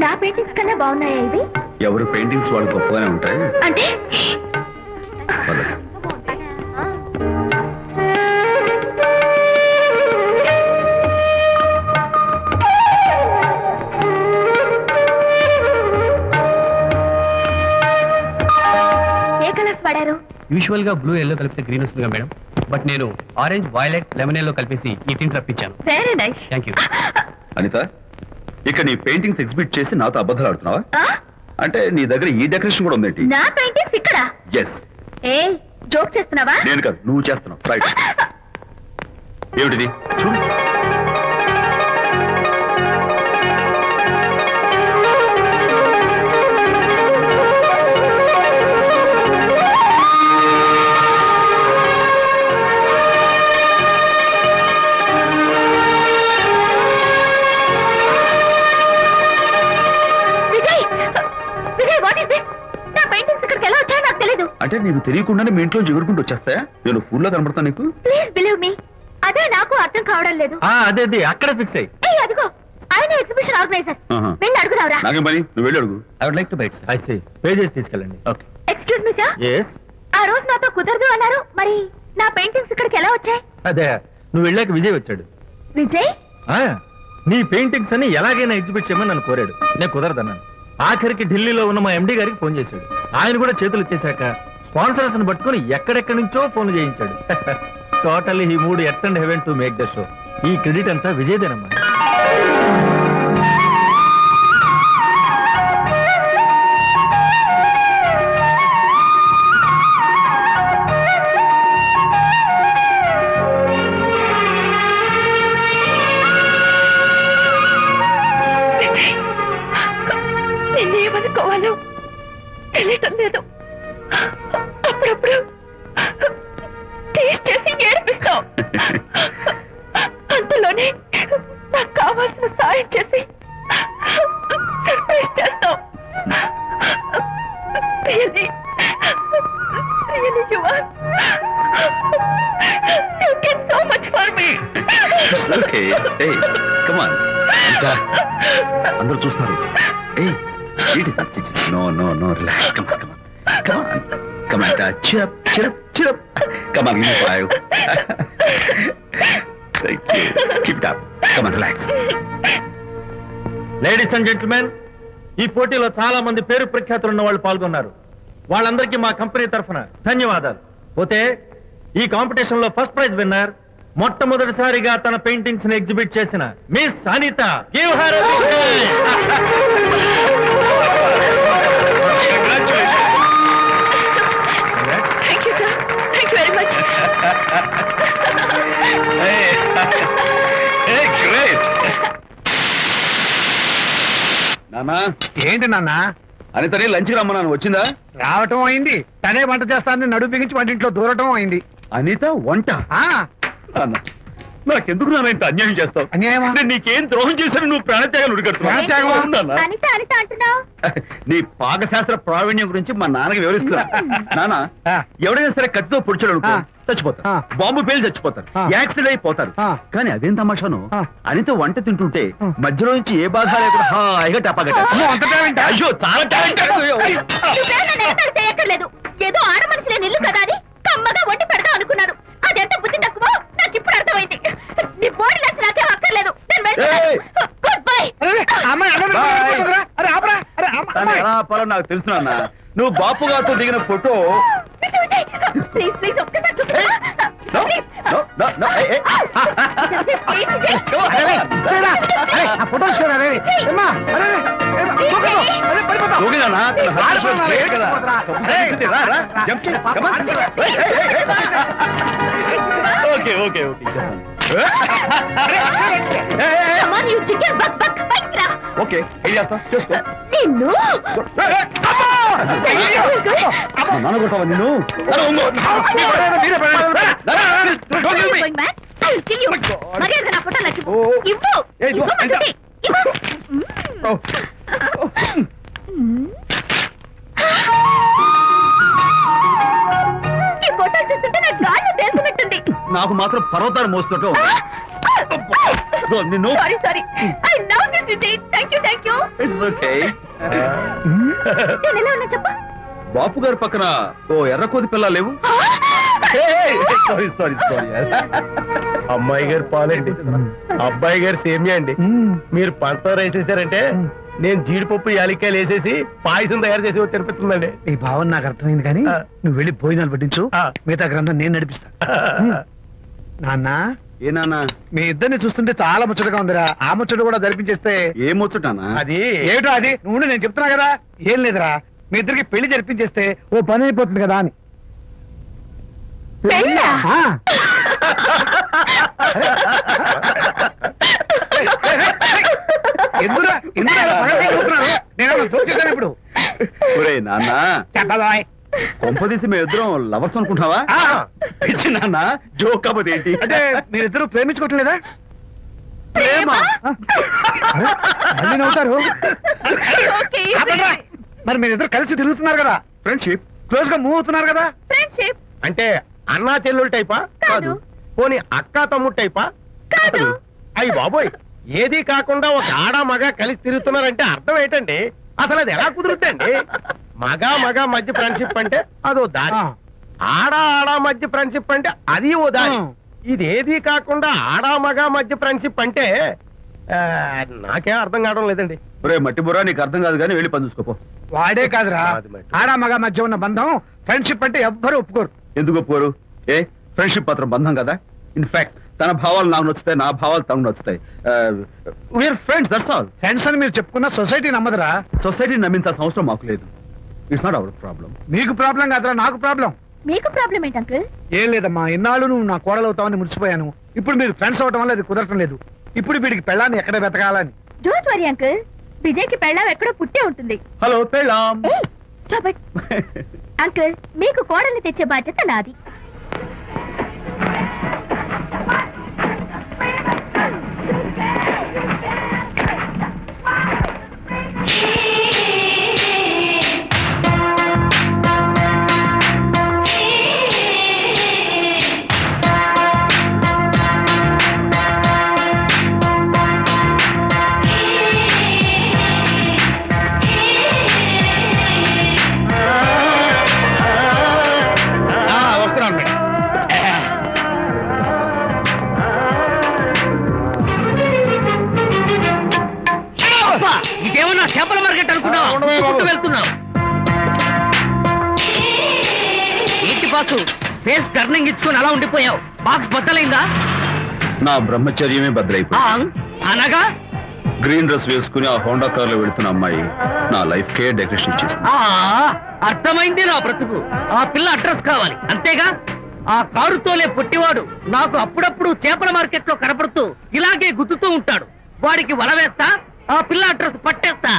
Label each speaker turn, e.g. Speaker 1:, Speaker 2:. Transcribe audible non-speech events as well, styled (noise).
Speaker 1: నా పెయింటింగ్స్ కన్నా బాగున్నాయా ఇవి?
Speaker 2: ఎవరు పెయింటింగ్స్ వాళ్ళు గొప్పగానే ఉంటాయి.
Speaker 1: అంటే వాడారు
Speaker 3: యూజువల్గా బ్లూ ఎల్లో కలిపితే గ్రీన్ వస్తుందిగా మేడం బట్ నేను ఆరెంజ్ వైలెట్ లెమన్ ఎల్లో కలిపేసి ఈ tint రప్పించాను
Speaker 1: very nice
Speaker 3: thank you
Speaker 2: Anitha ఇక నీ పెయింటింగ్స్ ఎగ్జిబిట్ చేసి నాతో అబద్ధాలు ఆడుతున్నావా? అంటే నీ దగ్గర ఈ డెకరేషన్ కూడా ఉందేంటి?
Speaker 1: నా పెయింటింగ్స్ ఇక్కడ?
Speaker 2: ఎస్
Speaker 1: ఏ జోక్ చేస్తున్నావా?
Speaker 2: నేను కాదు నువ్వు చేస్తున్నావు. రైట్ (laughs) ఏమిటిది? చూడు.
Speaker 1: నాకు తెలీదు
Speaker 2: అంటే నీకు తెలియకుండానే మీ ఇంట్లో ఎగురుకుంటూ వచ్చేస్తాయా నేను ఫుల్లో కనబడతా నీకు?
Speaker 1: ప్లీజ్ బిలీవ్ మీ అదే నాకు అర్థం కావడం లేదు.
Speaker 3: అదే అదే అక్కడ ఫిక్స్ అయ్యి.
Speaker 1: ఏ అదిగో. ఆయన ఎగ్జిబిషన్ ఆర్గనైజర్
Speaker 2: ఆహా.
Speaker 1: వెళ్ళి అడుగుదావరా
Speaker 2: నాకేం పని? నువ్వు వెళ్ళి అడుగు.
Speaker 3: I would like to bite
Speaker 4: I see pages తీసుకెళ్ళండి.
Speaker 3: Okay
Speaker 1: excuse me sir
Speaker 4: yes
Speaker 1: ఆ రోజు నాతో కుదరదు అన్నారు. మరి నా పెయింటింగ్స్ ఇక్కడికి ఎలా వచ్చాయి?
Speaker 4: అదే నువ్వు వెళ్ళాక విజయ్ వచ్చాడు.
Speaker 1: విజయ్?
Speaker 4: ఆ, నీ పెయింటింగ్స్ అని ఎలాగైనా ఎగ్జిబిట్ చేయమని నన్ను కోరాడు. నేను కుదరదన్నాను. ఆఖరికి ఢిల్లీలో ఉన్న మా ఎండి గారికి ఫోన్ చేశాడు. ఆయన కూడా చేతులు ఎత్తేశాక స్పాన్సర్స్ని పట్టుకుని ఎక్కడెక్కడి నుంచో ఫోన్ చేయించాడు. (laughs) టోటల్లీ ఈ మూడు at and heaven to make the show. ఈ క్రెడిట్ అంతా విజయదేనమ్మా.
Speaker 1: అంతలోనే నాకు కావాల్సిన సాయం చేసి సర్ప్రైజ్ చేస్తావు. Really really you are. Can so much for me me.
Speaker 2: Okay ఏయ్ కమాన్ అందరూ చూస్తున్నారు. ఏయ్ ఏంటి? No no no relax come on come on come on cheer up cheer up cheer up Come on, you me Thank you. Keep it up. Come on, relax.
Speaker 4: Ladies and gentlemen ఈ పోటీలో చాలా మంది పేరు ప్రఖ్యాతులు ఉన్న వాళ్ళు పాల్గొన్నారు వాళ్ళందరికీ మా కంపెనీ తరఫున ధన్యవాదాలు పోతే ఈ కాంపిటీషన్లో ఫస్ట్ ప్రైజ్ విన్నర్ మొట్టమొదటిసారిగా తన పెయింటింగ్స్ని ఎగ్జిబిట్ చేసిన మిస్ అనిత
Speaker 1: గివ్
Speaker 2: హర్ నానా
Speaker 3: ఏంటి నాన్న?
Speaker 2: అనితని లంచ్ రమ్మన్నాను. వచ్చిందా?
Speaker 3: రావటం అయింది. తనే వంట చేస్తానని నడుపు బిగించి వంటింట్లో దూరటం అయింది.
Speaker 2: అనిత వంట?
Speaker 3: ఆ.
Speaker 2: నాన్న, నాకెందుకు నాన్న ఇంత అన్యాయం చేస్తావు
Speaker 3: అన్యాయమా?
Speaker 2: నేను నీకేం ద్రోహం చేశాను నువ్వు ప్రాణత్యాగాలు
Speaker 3: ప్రాణత్యాగమా?
Speaker 1: అనిత అనిత అంటున్నావు
Speaker 2: నీ పాకశాస్త్ర ప్రావీణ్యం గురించి మా నాన్నకి వివరిస్తున్నా (laughs) నాన్న
Speaker 3: ఆ.
Speaker 2: ఎవడైనా సరే కత్తితో పొడిచాడు అనుకో
Speaker 3: ఆ.
Speaker 2: చచ్చిపోతారు
Speaker 3: ఆ.
Speaker 2: బాంబు పేలు చచ్చిపోతారు
Speaker 3: ఆ.
Speaker 2: యాక్సిడెంట్ అయిపోతారు
Speaker 3: ఆ.
Speaker 2: కానీ అదేం తమాషాను
Speaker 3: ఆ.
Speaker 2: అనితో వంట తింటుంటే
Speaker 3: ఆ.
Speaker 2: మధ్యలో నుంచి ఏ బాధ లేకుండా హాయిగా టపాగట
Speaker 3: అమ్మో, అంత talent ఆ?
Speaker 2: అయ్యో చాలా టాలెంట్
Speaker 1: చేయక్కర్లేదు ఏదో ఆడ మనుషులే నిల్లు కదా అని కమ్మగా వండి పెడతా అనుకున్నాను అదెంత బుద్ధి తక్కువ అర్థమైంది నీ బాడీ నాకేం అక్కర్లేదు నేను! గుడ్ బై
Speaker 2: తను. ఎలా ఆపాలో నాకు తెలుసు నాన్న నువ్వు బాపు గారితో దిగిన ఫోటో
Speaker 1: ప్లీజ్ ప్లీజ్ ఒక్కసారి చూపించు.
Speaker 2: No,
Speaker 1: Please.
Speaker 2: no, no, no, hey, hey.
Speaker 1: Please, Vijay.
Speaker 2: Come on,
Speaker 3: అరే,
Speaker 2: come on.
Speaker 3: చూడరా. అరే, ఆ ఫోటో అరే, పడిపోతావు.
Speaker 2: దూకినానా? తన heart
Speaker 3: ఆడిపోతున్నా,
Speaker 2: shape great కదా. రా, రా. చేయి. ఏం చేసుకో
Speaker 1: నిన్ను.
Speaker 3: రా, రా, రా,
Speaker 1: నాకు
Speaker 2: మాత్రం పర్వతాలు మోస్తుంటావు నిన్ను.
Speaker 1: Sorry sorry I love this Vijay thank you thank you
Speaker 2: it's okay
Speaker 1: నేను ఎలా ఉన్నా చెప్పు?
Speaker 2: బాపు గారి పక్కన ఓ ఎర్ర కోతి పిల్ల లేవు? సారీ సారీ సారీ
Speaker 5: అమ్మాయి గారు పాలండి. అబ్బాయి గారు సేమియా అండి. మీరు పంచదార వేసేసారంటే నేను జీడిపప్పు యాలిక్కాయలు వేసేసి పాయసం తయారు చేసి వచ్చి అనిపిస్తుందండి
Speaker 6: ఈ భావన నాకు అర్థమైంది కానీ. నువ్వు వెళ్ళి భోజనాలు పట్టించు. మిగతా గ్రంథం నేను నడిపిస్తా. నాన్న?
Speaker 2: ఏ నాన్న?
Speaker 6: మీ ఇద్దరిని చూస్తుంటే చాలా ముచ్చటగా ఉందిరా. ఆ ముచ్చట కూడా జరిపించేస్తే
Speaker 2: ఏమొచ్చుటానా
Speaker 5: అది.
Speaker 6: ఏమిటో అది? నువ్వు నేను చెప్తున్నా కదా. ఏం లేదురా. మీ ఇద్దరికి పెళ్ళి జరిపించేస్తే ఓ పని అయిపోతుంది కదా అని.
Speaker 1: పెళ్ళా?
Speaker 6: ఆ. (laughs) పగలబడి? నేనేమన్నా జోక్ చేశానా ఇప్పుడు?
Speaker 2: ఒరే నాన్న.
Speaker 6: చెప్పబాయ్.
Speaker 2: కొంపదీసి మేము ఇద్దరం లవర్స్ అనుకుంటావా
Speaker 6: ఆ.
Speaker 2: పిచ్చి నాన్న జోక్ కాకపోతే ఏంటి?
Speaker 6: అంటే మీరిద్దరూ ప్రేమించుకోవట్లేదా?
Speaker 2: ప్రేమ? (laughs)
Speaker 6: మళ్ళీ నవ్వుతారు.
Speaker 1: ఓకే
Speaker 6: ఆపండ్రా. మరి మీరిద్దరు కలిసి తిరుగుతున్నారు కదా?
Speaker 2: ఫ్రెండ్షిప్
Speaker 6: క్లోజ్గా మూవ్ అవుతున్నారు కదా?
Speaker 1: ఫ్రెండ్షిప్
Speaker 5: అంటే అన్నా చెల్లెలు టైపా?
Speaker 1: కాదు.
Speaker 5: పోనీ అక్క తమ్ముడు టైపా?
Speaker 1: కాదు.
Speaker 5: అయ్యి బాబోయ్ ఏది కాకుండా ఒక ఆడ మగ కలిసి తిరుగుతున్నారంటే అర్థం ఏంటండి? అసలు అది ఎలా కుదురుద్దండి? మగ మగ మధ్య ఫ్రెండ్షిప్ అంటే అదో దారి. ఆడ ఆడ మధ్య ఫ్రెండ్షిప్ అంటే అది ఓ దారి.
Speaker 6: ఆ.
Speaker 5: ఇది ఏది కాకుండా ఆడ మగ మధ్య ఫ్రెండ్షిప్ అంటే నాకేం అర్థం కావడం లేదండి.
Speaker 2: ఒరే మట్టి బుర్రా నీకు అర్థం కాదు కానీ వెళ్ళి పని చూసుకోపో.
Speaker 6: వాడే కాదురా. ఆడ మగ మధ్య ఉన్న బంధం ఫ్రెండ్షిప్ అంటే ఎవ్వరు ఒప్పుకోరు.
Speaker 2: ఎందుకు ఒప్పుకోరు? ఏ ఫ్రెండ్షిప్ పత్రం బంధం కదా? ఇన్ఫాక్ట్ తన భావాలు నాకు నచ్చుతాయి నా భావాలు తనకు నచ్చుతాయి. We're friends that's all
Speaker 6: friends అని మీరు చెప్పుకున్న సొసైటీ నమ్మదురా.
Speaker 2: సొసైటీని నమ్మించాల్సిన అవసరం మాకు లేదు. ఇట్స్ నాట్ అవర్ ప్రాబ్లం
Speaker 6: మీకు ప్రాబ్లం కాదురా నాకు ప్రాబ్లం
Speaker 1: మీకు ప్రాబ్లం ఏంటి అంకుల్
Speaker 6: ఏం లేదమ్మా ఇన్నాళ్ళు నువ్వు నా కోడలు అవుతావని మురిసిపోయాను. ఇప్పుడు మీరు ఫ్రెండ్స్ అవటం వల్ల అది కుదరటం లేదు. ఇప్పుడు వీడికి పెళ్ళాన్ని ఎక్కడ వెతకాలని?
Speaker 1: డోంట్ వరీ అంకుల్ విజయ్కి పెళ్ళాం ఎక్కడో పుట్టే ఉంటుంది.
Speaker 2: హలో పెళ్ళాం.
Speaker 1: ఏయ్, stop it. (laughs) అంకుల్ మీకు కోడల్ని తెచ్చే బాధ్యత నాది.
Speaker 7: ఇదేమన్నా చేపల మార్కెట్ అనుకున్నావా? వెళ్తున్నావు. ఏంటి బాసు? ఫేస్ టర్నింగ్ ఇచ్చుకొని అలా ఉండిపోయావు. బాక్స్ బద్దలైందా?
Speaker 2: నా బ్రహ్మచర్యమే బద్దలైపోయింది.
Speaker 7: అనగా?
Speaker 2: గ్రీన్ డ్రెస్ వేసుకుని ఆ హోండా కార్లో వెళుతున్న అమ్మాయి నా లైఫ్ కే డెకరేషన్ ఇచ్చేసింది
Speaker 7: ఆ అర్థమైంది నా బ్రతుకు. ఆ పిల్ల అడ్రస్ కావాలి. అంతేగా? ఆ కారుతోలే పుట్టివాడు నాకు అప్పుడప్పుడు చేపల మార్కెట్లో కనపడుతూ ఇలాగే గుద్దుతూ ఉంటాడు. వాడికి వల వేస్తా? ఆ పిల్ల అడ్రస్ పట్టేస్తా.